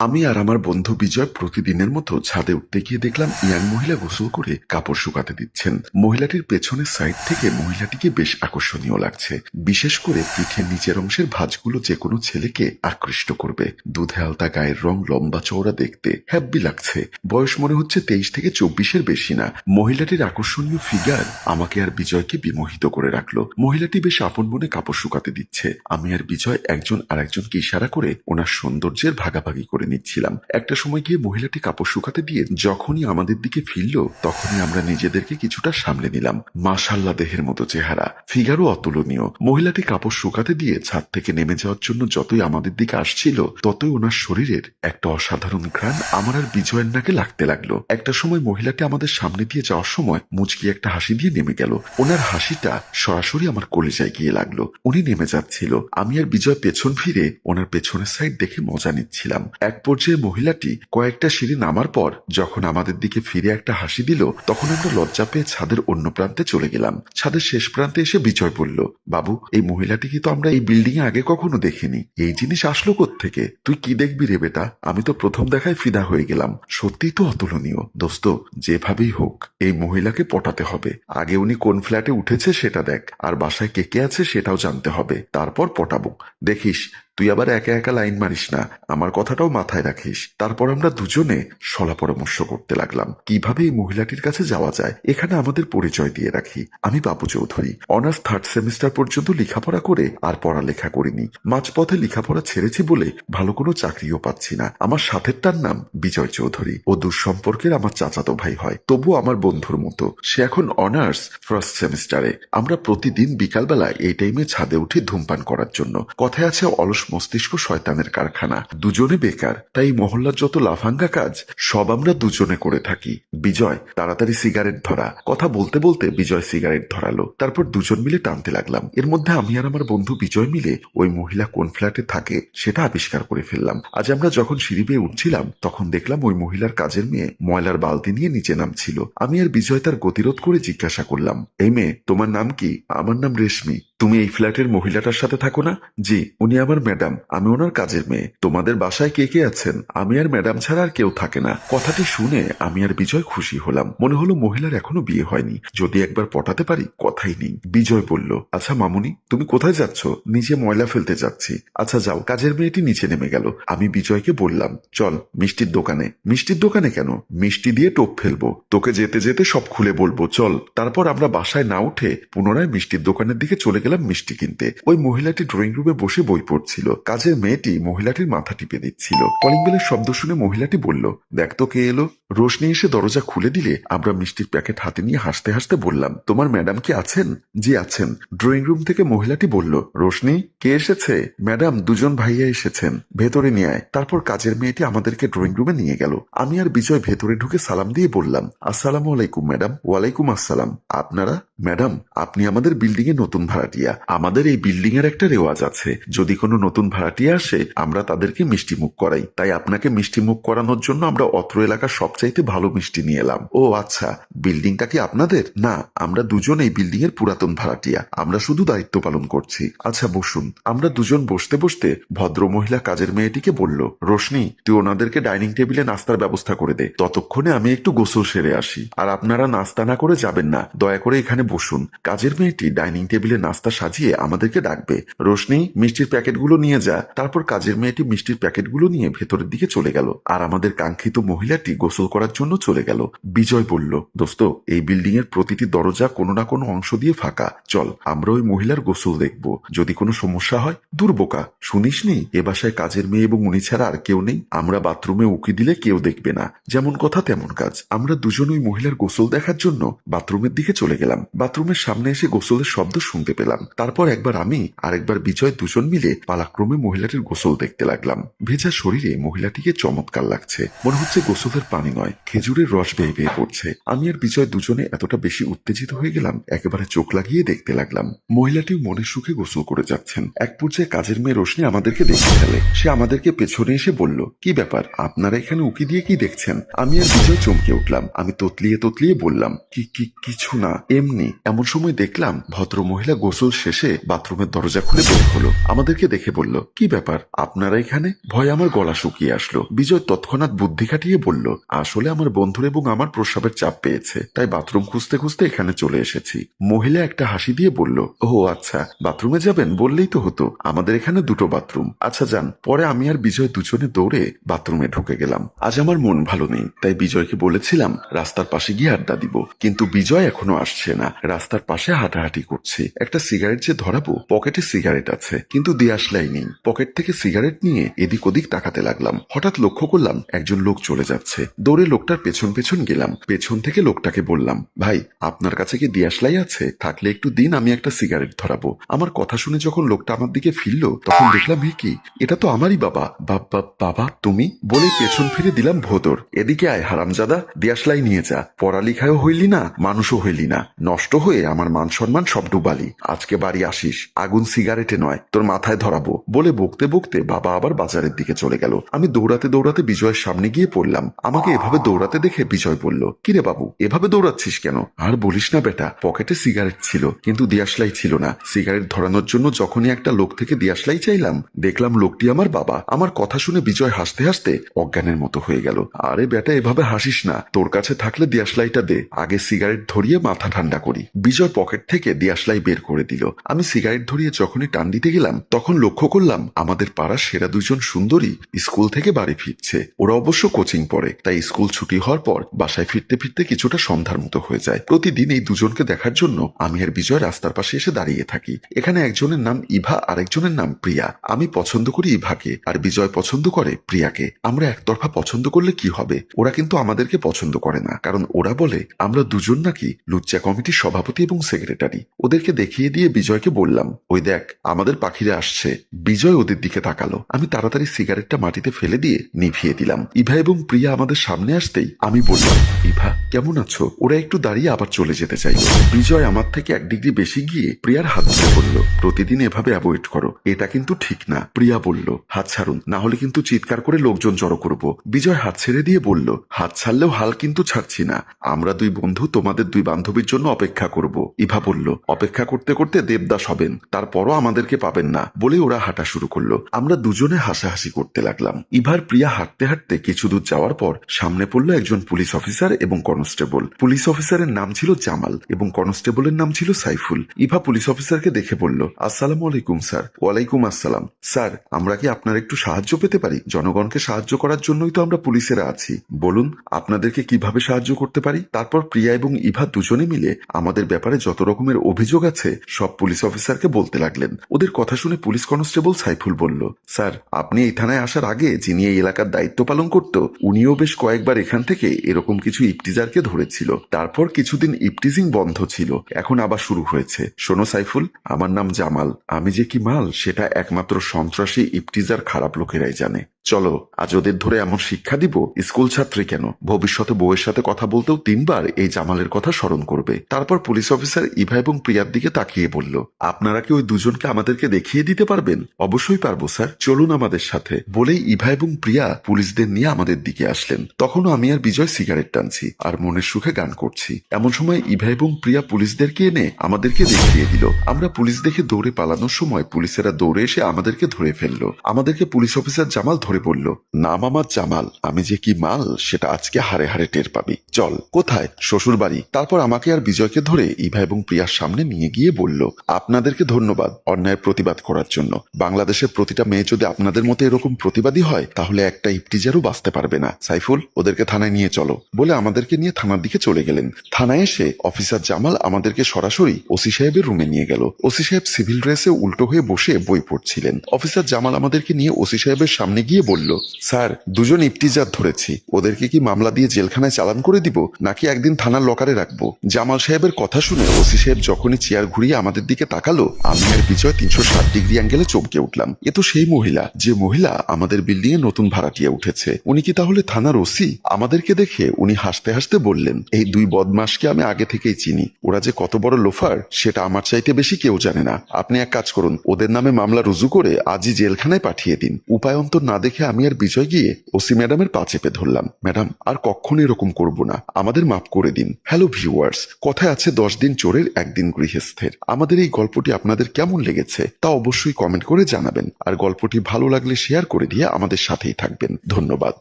আমি আর আমার বন্ধু বিজয় প্রতিদিনের মতো ছাদে উঠতে গিয়ে দেখলাম ইয়াং মহিলা গোসল করে কাপড় শুকাতে দিচ্ছেন। মহিলাটির পেছনের সাইড থেকে মহিলাটিকে বেশ আকর্ষণীয় লাগছে। বিশেষ করে পিঠের নিচের অংশের ভাঁজগুলো যে কোনো ছেলেকে আকৃষ্ট করবে। দুধে আলতা গায়ের রং লম্বা চওড়া দেখতে হ্যাব্বি লাগছে। বয়স মনে হচ্ছে তেইশ থেকে চব্বিশের বেশি না। মহিলাটির আকর্ষণীয় ফিগার আমাকে আর বিজয়কে বিমোহিত করে রাখল। মহিলাটি বেশ আপন মনে কাপড় শুকাতে দিচ্ছে। আমি আর বিজয় একজন আর একজনকে ইশারা করে ওনার সৌন্দর্যের ভাগাভাগি করে নিচ্ছিলাম। একটা সময় গিয়ে মহিলাটি কাপড় শুকাতে দিয়ে যখনই আমাদের দিকে ফিরল, তখনই আমরা নিজেদেরকে কিছুটা সামলে নিলাম। মাশাল্লাহ দেহের মতো চেহারা, ফিগারও অতুলনীয়। মহিলাটি কাপড় শুকাতে দিয়ে ছাদ থেকে নেমে যাওয়ার জন্য যতই আমাদের দিকে আসছিল, ততই ওনার শরীরের একটা অসাধারণ ঘ্রাণ আমার আর বিজয়ের নাকে লাগতে লাগল। একটা সময় মহিলাটি আমাদের সামনে দিয়ে যাওয়ার সময় মুচকি একটা হাসি দিয়ে নেমে গেল। ওনার হাসিটা সরাসরি আমার কলেজায় গিয়ে লাগল। উনি নেমে যাচ্ছিল। আমি আর বিজয় পেছন ফিরে ওনার পেছনের সাইড দেখে মজা নিচ্ছিলাম। এক পর্যায়ে মহিলাটি কয়েকটা সিঁড়ি নামার পর যখন আমাদের দিকে ফিরে একটা হাসি দিল, তখন আমরা লজ্জা পেয়ে ছাদের অন্য প্রান্তে চলে গেলাম। ছাদের শেষ প্রান্তে এসে বিজয় বলল, বাবু, এই মহিলাটিকে তো আমরা এই বিল্ডিং এ আগে কখনো দেখিনি। এই জিনিস আসলো থেকে তুই কি দেখবি রে বেটা? আমি তো প্রথম দেখায় ফিদা হয়ে গেলাম। সত্যিই তো অতুলনীয়। দোস্ত, যেভাবেই হোক, এই মহিলাকে পটাতে হবে। আগে উনি কোন ফ্ল্যাটে উঠেছে সেটা দেখ, আর বাসায় কে কে আছে সেটাও জানতে হবে। তারপর পটাবো। দেখিস তুই আবার একা একা লাইন মারিস না। আমার কথাটাও মাথায় রাখিস। তারপর আমরা দুজনে সলা পরামর্শ করতে লাগলাম। কীভাবে এই মহিলাটির কাছে যাওয়া যায়, এখানে আমাদের পরিচয় দিয়ে রাখি। আমি বাবু চৌধুরী। অনার্স থার্ড সেমিস্টার পর্যন্ত লেখাপড়া করে আর পড়ালেখা করিনি। মাঝপথে লেখাপড়া ছেড়েছি বলে ভালো কোনো চাকরিও পাচ্ছি না। আমার সাথেরটার নাম বিজয় চৌধুরী। ও দুঃসম্পর্কের আমার চাচাতো ভাই হয়। তবু আমার বন্ধুর মতো। সে এখন অনার্স ফার্স্ট সেমিস্টারে। আমরা প্রতিদিন বিকালবেলা এই টাইমে ছাদে উঠে ধূমপান করার জন্য। কথায় আছে অলস মস্তিষ্ক শয়তানের কারখানা। দুজনে বেকার, তাই মহল্লার যত লাফাঙ্গা কাজ, সব আমরা দুজনে করে থাকি। বিজয়, তাড়াতাড়ি সিগারেট ধরা। কথা বলতে বলতে বিজয় সিগারেট ধরালো। তারপর দুজন মিলে টানতে লাগলাম। এর মধ্যে আমি আর আমার বন্ধু বিজয় মিলে ওই মহিলা কোন ফ্ল্যাটে থাকে, সেটা আবিষ্কার করে ফেললাম। আজ আমরা যখন সিঁড়ি বেয়ে উঠছিলাম, তখন দেখলাম ওই মহিলার কাজের মেয়ে ময়লার বালতি নিয়ে নিচে নামছিল। আমি আর বিজয় তার গতিরোধ করে জিজ্ঞাসা করলাম, এই মেয়ে, তোমার নাম কি? আমার নাম রেশমি। তুমি এই ফ্ল্যাটের মহিলাটার সাথে থাকো না? জি, উনি আমার ম্যাডাম, আমি ওনার কাজের মেয়ে। তোমাদের বাসায় কে কে আছেন? আমি আর ম্যাডাম ছাড়া আর কেউ থাকে না। কথাটি শুনে আমি আর বিজয় খুশি হলাম। মনে হলো মহিলার এখনও বিয়ে হয়নি। যদি একবার পটাতে পারি, কথাই নেই। বিজয় বলল আচ্ছা মামুনি, তুমি কোথায় যাচ্ছ? নিচে ময়লা ফেলতে যাচ্ছি। আচ্ছা যাও। কাজের মেয়েটি নিচে নেমে গেল। আমি বিজয়কে বললাম, চল, মিষ্টির দোকানে। মিষ্টির দোকানে কেন? মিষ্টি দিয়ে টোপ ফেলব। তোকে যেতে যেতে সব খুলে বলব। চল, তারপর আমরা বাসায় না উঠে পুনরায় মিষ্টির দোকানের দিকে চলে গেলাম মিষ্টি কিনতে। ওই মহিলাটি ড্রয়িং রুমে বসে বই পড়ছিল। কাজের মেয়েটি মহিলাটির মাথা টিপে দিচ্ছিল। কলিং বেলের শব্দ শুনে মহিলাটি বলল, দেখ তো কে এলো। রোশনি এসে দরজা খুলে দিলে আমরা মিষ্টির প্যাকেট হাতে নিয়ে হাসতে হাসতে বললাম, তোমার ম্যাডাম কি আছেন? জি, আছেন। ড্রয়িং রুম থেকে মহিলাটি বলল, রোশনি, কে এসেছে? ম্যাডাম, দুজন ভাইয়া এসেছেন, ভেতরে নিয়ে তারপর কাজের মেয়েটি আমাদেরকে ড্রয়িং রুমে নিয়ে গেল। আমি আর বিজয় ভেতরে ঢুকে সালাম দিয়ে বললাম, আসসালামু আলাইকুম, ম্যাডাম। ওয়ালাইকুম আসসালাম। আপনারা? ম্যাডাম, আপনি আমাদের বিল্ডিং এ নতুন ভাড়াটিয়া। আমাদের এই বিল্ডিং এর একটা রেওয়াজ আছে। যদি কোনো নতুন ভাড়াটিয়া আসে, আমরা তাদেরকে মিষ্টি মুখ করাই। তাই আপনাকে মিষ্টি মুখ করানোর জন্য আমরা অত্র এলাকার সবচাইতে ভালো মিষ্টি নিয়ে এলাম। ও আচ্ছা বিল্ডিংটা কি আপনাদের? না, আমরা দুজন এই বিল্ডিং এর পুরাতন ভাড়াটিয়া। আমরা শুধু দায়িত্ব পালন করছি। আচ্ছা বসুন। আমরা দুজন বসতে বসতে ভদ্র মহিলা কাজের মেয়েটিকে বলল, রোশনি, তুই ওনাদেরকে ডাইনিং টেবিলে নাস্তার ব্যবস্থা করে দে। ততক্ষণে আমি একটু গোসল সেরে আসি। আর আপনারা নাস্তা না করে যাবেন না। দয়া করে এখানে বসুন। কাজের মেয়েটি ডাইনিং টেবিলে নাস্তা সাজিয়ে আমাদেরকে ডাকবে। রোশনি, মিষ্টির প্যাকেটগুলো নিয়ে যা। তারপর কাজের মেয়েটি মিষ্টির প্যাকেটগুলো নিয়ে ভেতরের দিকে চলে গেল। আর আমাদের কাঙ্ক্ষিত মহিলাটি গোসল করার জন্য চলে গেল। বিজয় বলল, দোস্ত, এই বিল্ডিং এর প্রতিটি দরজা কোনো না কোনো অংশ দিয়ে ফাঁকা। চল, আমরা ওই মহিলার গোসল দেখব। যদি কোনো সমস্যা হয় দুর্বোকা শুনিসনি এ বাসায় কাজের মেয়ে এবং উনি ছাড়া আর কেউ নেই। আমরা বাথরুমে উকি দিলে কেউ দেখবে না। যেমন কথা, তেমন কাজ। আমরা দুজন ওই মহিলার গোসল দেখার জন্য বাথরুমের দিকে চলে গেলাম। বাথরুমের সামনে এসে গোসলের শব্দ শুনতে পেলাম। তারপর একবার আমি আরেকবার বিজয় দুজন মিলে পালাক্রমে মহিলাটির গোসল দেখতে লাগলাম। ভেজা শরীরে মহিলাটিকে চমৎকার লাগছে। মনে হচ্ছে গোসলের পানি নয়, খেজুরের রস বেয়ে বেয়ে পড়ছে। আমি আর বিজয় দুজনে এতটা বেশি উত্তেজিত হয়ে গেলাম, একেবারে চোখ লাগিয়ে দেখতে লাগলাম। মহিলাটিও মনের সুখে গোসল করে যাচ্ছেন। এক পর্যায়ে কাজের মেয়ে রোশনি আমাদেরকে দেখে ফেলে সে আমাদেরকে পেছনে এসে বলল, কি ব্যাপার? আপনারা এখানে উকি দিয়ে কি দেখছেন? আমি আর বিজয় চমকে উঠলাম। আমি ততলিয়ে ততলিয়ে বললাম, কি কি, কিছু না, এমনি। এমন সময় দেখলাম ভদ্র মহিলা গোসল শেষে বাথরুমের দরজা খুলে বের হলো। আমাদেরকে দেখে বলল, কি ব্যাপার? আপনারা এখানে? ভয় আমার গলা শুকিয়ে আসলো। বিজয় তৎক্ষণাৎ বুদ্ধি খাটিয়ে বলল আসলে আমার বন্ধুর এবং আমার প্রস্রাবের চাপ পেয়েছে, তাই বাথরুম খুঁজতে খুঁজতে এখানে চলে এসেছি। মহিলা একটা হাসি দিয়ে বলল ও আচ্ছা বাথরুমে যাবেন? বললেই তো হতো। আমাদের এখানে দুটো বাথরুম। আচ্ছা যান। পরে আমি আর বিজয় দুজনে দৌড়ে বাথরুমে ঢুকে গেলাম। আজ আমার মন ভালো নেই, তাই বিজয়কে বলেছিলাম, রাস্তার পাশে গিয়ে আড্ডা দিব। কিন্তু বিজয় এখনও আসছে না। রাস্তার পাশে হাঁটাহাঁটি করছে। একটা সিগারেট যে ধরাবো, পকেটে সিগারেট আছে। কিন্তু দিয়াশলাই নেই। পকেট থেকে সিগারেট নিয়ে এদিক ওদিক তাকাতে লাগলাম। হঠাৎ লক্ষ্য করলাম, একজন লোক চলে যাচ্ছে। দৌড়ে লোকটার পেছন পেছন গেলাম। পেছন থেকে লোকটাকে বললাম, ভাই, আপনার কাছে কি দিয়াশলাই আছে? থাকলে একটু দিন, আমি একটা সিগারেট ধরাবো। আমার কথা শুনে যখন লোকটা আমার দিকে ফিরলো, তখন দেখলাম, হে কি? এটা তো আমারই বাবা। বাবা বাবা তুমি? বলে পেছন ফিরে দিলাম ভোদর। এদিকে আয় হারামজাদা, দিয়াশলাই নিয়ে যা। পড়ালিখায়ও হইলি না, মানুষও হইলি না। নষ্ট হয়ে আমার মান সম্মান সব ডুবালি। আজকে বাড়ি আসিস, আগুন সিগারেটে নয়, তোর মাথায় ধরাবো। বলে বকতে বকতে বাবা আবার বাজারের দিকে চলে গেল। আমি দৌড়াতে দৌড়াতে বিজয়ের সামনে গিয়ে পড়লাম। আমাকে এভাবে দৌড়াতে দেখে বিজয় বলল, কিরে বাবু, এভাবে দৌড়াচ্ছিস কেন? আর বলিস না বেটা, পকেটে সিগারেট ছিল, কিন্তু দিয়াশলাই ছিল না। সিগারেট ধরানোর জন্য যখনই একটা লোক থেকে দিয়াশলাই চাইলাম, দেখলাম লোকটি আমার বাবা। আমার কথা শুনে বিজয় হাসতে হাসতে অজ্ঞানের মতো হয়ে গেল। আরে বেটা, এভাবে হাসিস না। তোর কাছে থাকলে দিয়াশলাইটা দে। আগে সিগারেট ধরিয়ে মাথা ঠান্ডা করি। বিজয় পকেট থেকে দিয়াশলাই বের করে দিল। আমি সিগারেট ধরিয়ে যখনই টান দিতে গেলাম, তখন লক্ষ্য করলাম, আমাদের পাড়ার সেরা দুজন সুন্দরী স্কুল থেকে বাড়ি ফিরছে। ওরা অবশ্য কোচিং পড়ে, তাই ছুটি হওয়ার পর বাসায় ফিরতে ফিরতে কিছুটা সন্ধ্যার মতো হয়ে যায়। প্রতিদিন এই দুজনকে দেখার জন্য আমি আর বিজয় রাস্তার পাশে এসে দাঁড়িয়ে থাকি। এখানে একজনের নাম ইভা, আরেকজনের নাম প্রিয়া। আমি পছন্দ করি ইভাকে আর বিজয় পছন্দ করে প্রিয়াকে। আমরা একতরফা পছন্দ করলে কি হবে? ওরা কিন্তু আমাদেরকে পছন্দ করে না। কারণ ওরা বলে, আমরা দুজন নাকি লুচ্চা কমিটির সভাপতি এবং সেক্রেটারি। ওদেরকে দেখিয়ে দিয়ে বিজয়কে বললাম, ওই দেখ, আমাদের পাখিরা আসছে। বিজয় ওদের দিকে তাকালো। আমি তাড়াতাড়ি সিগারেটটা মাটিতে ফেলে দিয়ে নিভিয়ে দিলাম। ইভা এবং প্রিয়া আমাদের সামনে আসতেই আমি বললাম ইভা, কেমন আছো? ওরা একটু দাঁড়িয়ে আবার চলে যেতে চাইল। বিজয় আমার থেকে এক ডিগ্রি বেশি গিয়ে প্রিয়ার হাত ধরে বলল, প্রতিদিন এভাবে অ্যাভয়েড করো, এটা কিন্তু ঠিক না। প্রিয়া বলল, হাত ছাড়ুন, না হলে কিন্তু চিৎকার করে লোকজন জড়ো করব। বিজয় হাত ছেড়ে দিয়ে বলল, হাত ছাড়লেও হাল কিন্তু ছাড়ছি না। আমরা দুই বন্ধু তোমাদের দুই বান্ধবীর জন্য অপেক্ষা করব। ইভা বলল, অপেক্ষা করতে করতে দেবদাস হবেন, তারপরও আমাদেরকে পাবেন না। বলে ওরা হাঁটা শুরু করল। আমরা দুজনে হাসাহাসি করতে লাগলাম। ইভার প্রিয়া হাঁটতে হাঁটতে কিছু দূর যাওয়ার পর সামনে পড়ল একজন পুলিশ অফিসার এবং কনস্টেবল। পুলিশ অফিসারের নাম ছিল জামাল এবং কনস্টেবলের নাম ছিল সাইফুল। ইভা পুলিশ অফিসারকে দেখে বলল আসসালামু আলাইকুম, স্যার। ওয়ালাইকুম আসসালাম। স্যার, আমরা কি আপনার একটু সাহায্য পেতে পারি? জনগণকে সাহায্য করার জন্যই তো আমরা পুলিশেরা আছি। বলুন, আপনাদেরকে কীভাবে সাহায্য করতে পারি? তারপর প্রিয়া এবং ইভা দুজনে মিলে আমাদের ব্যাপারে যত রকমের অভিযোগ আছে, সব পুলিশ অফিসারকে বলতে লাগলেন। ওদের কথা শুনে পুলিশ কনস্টেবল সাইফুল বলল, স্যার, আপনি এই থানায় আসার আগে যিনি এই এলাকার দায়িত্ব পালন করত, উনিও বেশ কয়েকবার এখান থেকে এরকম কিছু ইপটিজারকে ধরেছিল। তারপর কিছুদিন ইপটিজিং বন্ধ ছিল। এখন আবার শুরু হয়েছে। শোনো সাইফুল, আমার নাম জামাল। আমি যে কি মাল, সেটা একমাত্র সন্ত্রাসী ইপটিজার খারাপ লোকেরাই জানে। চলো, আজ ওদের ধরে এমন শিক্ষা দিব, স্কুল ছাত্রী কেন? ভবিষ্যতে বউয়ের সাথে কথা বলতেও তিনবার এই জামালের কথা স্মরণ করবে। তারপর পুলিশ অফিসার ইভা এবং প্রিয়ার দিকে তাকিয়ে বলল, আপনারা কি ওই দুজনকে আমাদেরকে দেখিয়ে দিতে পারবেন? অবশ্যই পারব, স্যার। চলুন আমাদের সাথে। বলেই ইভা এবং প্রিয়া পুলিশদের নিয়ে আমাদের দিকে আসলেন। তখনও আমি আর বিজয় সিগারেট টানছি আর মনের সুখে গান করছি। এমন সময় ইভা এবং প্রিয়া পুলিশদেরকে এনে আমাদেরকে দেখিয়ে দিল। আমরা পুলিশ দেখে দৌড়ে পালানোর সময় পুলিশেরা দৌড়ে এসে আমাদেরকে ধরে ফেলল। আমাদেরকে পুলিশ অফিসার জামাল ধরে বলল নাম আমার জামাল, আমি যে কি মাল, সেটা আজকে হারে হারে টের পাবি। চল, কোথায়? শ্বশুর বাড়ি তারপর আমাকে আর বিজয়কে ধরে ইভা এবং প্রিয়ার সামনে নিয়ে গিয়ে বলল, আপনাদেরকে ধন্যবাদ অন্যায়ের প্রতিবাদ করার জন্য। বাংলাদেশের প্রতিটা মেয়ে যদি আপনাদের মতো এরকম প্রতিবাদী হয়, তাহলে একটা ইপটিজারও বাঁচতে পারবে না। সাইফুল, ওদেরকে থানায় নিয়ে চলো। বলে আমাদেরকে নিয়ে থানার দিকে চলে গেলেন। থানায় এসে অফিসার জামাল আমাদেরকে সরাসরি ওসি সাহেবের রুমে নিয়ে গেল। ওসি সাহেব সিভিল ড্রেসে উল্টো হয়ে বসে বই পড়ছিলেন। অফিসার জামাল আমাদেরকে নিয়ে ওসি সাহেবের সামনে গিয়ে বলল, স্যার, দুজন ইপটিজার ধরেছি। ওদেরকে কি মামলা দিয়ে জেলখানায় চালান করে দিব, নাকি একদিন থানার লকারে রাখব? জামাল সাহেবের কথা শুনে ওসি সাহেব যখনই চেয়ার ঘুরিয়ে আমাদের দিকে তাকালো, আমি আর বিজয় তিনশো ষাট ডিগ্রি অ্যাঙ্গেলে চমকে উঠলাম। এ তো সেই মহিলা, যে মহিলা আমাদের বিল্ডিং এ নতুন ভাড়াটিয়া উঠেছে। উনি কি তাহলে থানার ওসি? আমাদেরকে দেখে উনি হাসতে হাসতে বললেন, এই দুই বদমাসকে আমি আগে থেকেই চিনি। ওরা যে কত বড় লোফার, সেটা আমার চাইতে বেশি কেউ জানে না। আপনি এক কাজ করুন, ওদের নামে মামলা রুজু করে আজই জেলখানায় পাঠিয়ে দিন। উপায় অন্তর না দেখে আমি আর বিজয় গিয়ে ওসি ম্যাডামের পা চেপে ধরলাম। ম্যাডাম, আর কখনো এরকম করব না। আমাদের মাফ করে দিন। হ্যালো ভিউয়ার্স কথায় আছে দশ দিন চোরের, একদিন গৃহস্থের। আমাদের এই গল্পটি আপনাদের কেমন লেগেছে তা অবশ্যই কমেন্ট করে জানাবেন। আর গল্পটি ভালো লাগলে শেয়ার করে দিয়ে আমাদের সাথেই থাকবেন। ধন্যবাদ।